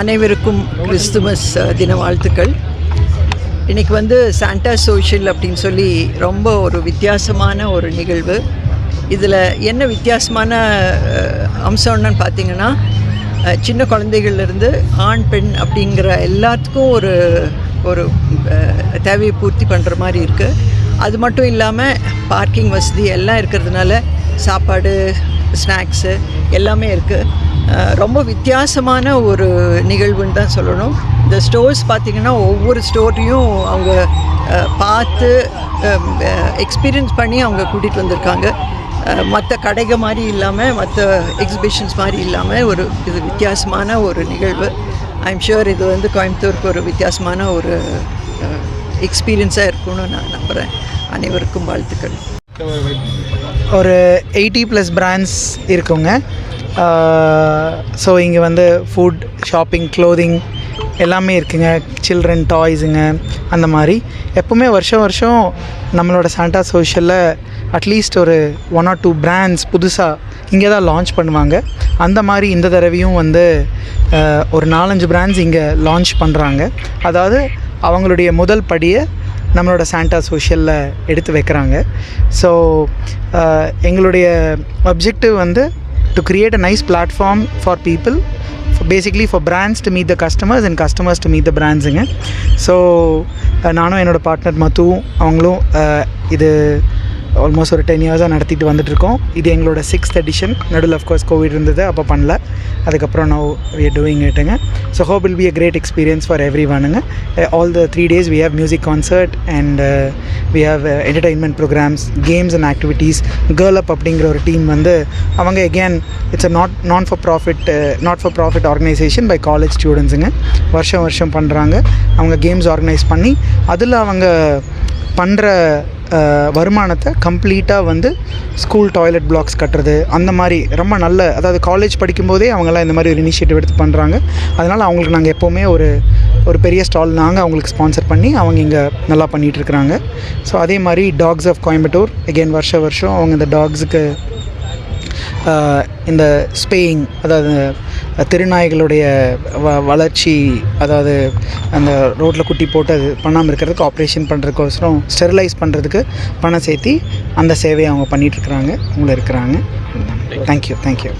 அனைவருக்கும் கிறிஸ்துமஸ் தின வாழ்த்துக்கள். இன்றைக்கி வந்து சாண்டா சோஷியல் அப்படின்னு சொல்லி ரொம்ப ஒரு வித்தியாசமான ஒரு நிகழ்வு. இதில் என்ன வித்தியாசமான அம்சம்னு பார்த்தீங்கன்னா சின்ன குழந்தைகள்லேருந்து ஆண் பெண் அப்படிங்கிற எல்லாத்துக்கும் ஒரு ஒரு தேவையை பூர்த்தி பண்ணுற மாதிரி இருக்குது அது மட்டும் இல்லாமல் பார்க்கிங் வசதி எல்லாம் இருக்கிறதுனால சாப்பாடு ஸ்நாக்ஸு எல்லாமே இருக்குது ரொம்ப வித்தியாசமான ஒரு நிகழ்வுன்னு தான் சொல்லணும். இந்த ஸ்டோர்ஸ் பார்த்திங்கன்னா ஒவ்வொரு ஸ்டோரையும் அவங்க பார்த்து எக்ஸ்பீரியன்ஸ் பண்ணி அவங்க கூட்டிகிட்டு வந்திருக்காங்க. மற்ற கடைகள் மாதிரி இல்லாமல் மற்ற எக்ஸிபிஷன்ஸ் மாதிரி இல்லாமல் ஒரு இது வித்தியாசமான ஒரு நிகழ்வு. ஐம் ஷுர் இது வந்து கோயம்புத்தூருக்கு ஒரு வித்தியாசமான ஒரு எக்ஸ்பீரியன்ஸாக இருக்கும்னு நான் நம்புகிறேன் அனைவருக்கும் வாழ்த்துக்கள். ஒரு எயிட்டி ப்ளஸ் பிராண்ட்ஸ் இருக்குங்க. Uh, ஸோ இங்கே வந்து ஃபுட் ஷாப்பிங் க்ளோதிங் எல்லாமே இருக்குங்க. சில்ட்ரன் டாய்ஸுங்க அந்த மாதிரி. எப்போவுமே வருஷம் வருஷம் நம்மளோட சாண்டா சோஷியலில் அட்லீஸ்ட் ஒரு ஒன் ஆர் டூ பிராண்ட்ஸ் புதுசாக இங்கே தான் லான்ச் பண்ணுவாங்க. அந்த மாதிரி இந்த தடவையும் வந்து uh, ஒரு நாலஞ்சு பிராண்ட்ஸ் இங்கே லான்ச் பண்ணுறாங்க அதாவது அவங்களுடைய முதல் படியை நம்மளோட சாண்டா சோஷியலில் எடுத்து வைக்கிறாங்க. ஸோ uh, எங்களுடைய அப்ஜெக்டிவ் வந்து to create a nice platform for people basically for brands to meet the customers and customers to meet the பிராண்ட்ஸுங்க so நானும் என்னோட பார்ட்னர் மத்துவும் அவங்களும் இது ஆல்மோஸ்ட் ஒரு டென் இயர்ஸாக நடத்திட்டு வந்துட்டுருக்கோம். இது எங்களோட சிக்ஸ்த் எடிஷன் நடுவில் அஃப்கோர்ஸ் கோவிட் இருந்தது அப்போ பண்ணல. அதுக்கப்புறம் no we are doing இட்டுங்க so hope will be a great experience for every ஒனுங்க all the three days we have music concert and we have entertainment programs games and activities girl up அப்படிங்கிற ஒரு team வந்து அவங்க again it's a not non for profit not for profit organisation by college ஸ்டூடெண்ட்ஸுங்க வருஷம் வருஷம் பண்ணுறாங்க அவங்க games organise பண்ணி அதில் அவங்க பண்ணுற வருமானத்தை கம்ப்ளீட்டாக வந்து ஸ்கூல் டாய்லெட் பிளாக்ஸ் கட்டுறது அந்த மாதிரி ரொம்ப நல்ல அதாவது காலேஜ் படிக்கும்போதே அவங்கெல்லாம் இந்த மாதிரி ஒரு இனிஷியேட்டிவ் எடுத்து பண்ணுறாங்க அதனால் அவங்களுக்கு நாங்கள் எப்போவுமே ஒரு ஒரு பெரிய ஸ்டால் நாங்கள் அவங்களுக்கு ஸ்பான்சர் பண்ணி அவங்க இங்கே நல்லா பண்ணிகிட்ருக்குறாங்க ஸோ அதே மாதிரி டாக்ஸ் ஆஃப் கோயம்புத்தூர் எகெயின் வருஷ வருஷம் அவங்க இந்த டாக்ஸுக்கு இந்த ஸ்பேயிங் அதாவது திருநாய்களுடைய வ வளர்ச்சி அதாவது அந்த ரோட்டில் குட்டி போட்டு அது பண்ணாமல் இருக்கிறதுக்கு ஆப்ரேஷன் பண்ணுறதுக்கோசரம் ஸ்டெரிலைஸ் பண்ணுறதுக்கு பணம் சேர்த்தி அந்த சேவையை அவங்க பண்ணிகிட்ருக்குறாங்க அவங்கள இருக்கிறாங்க. Thank you thank you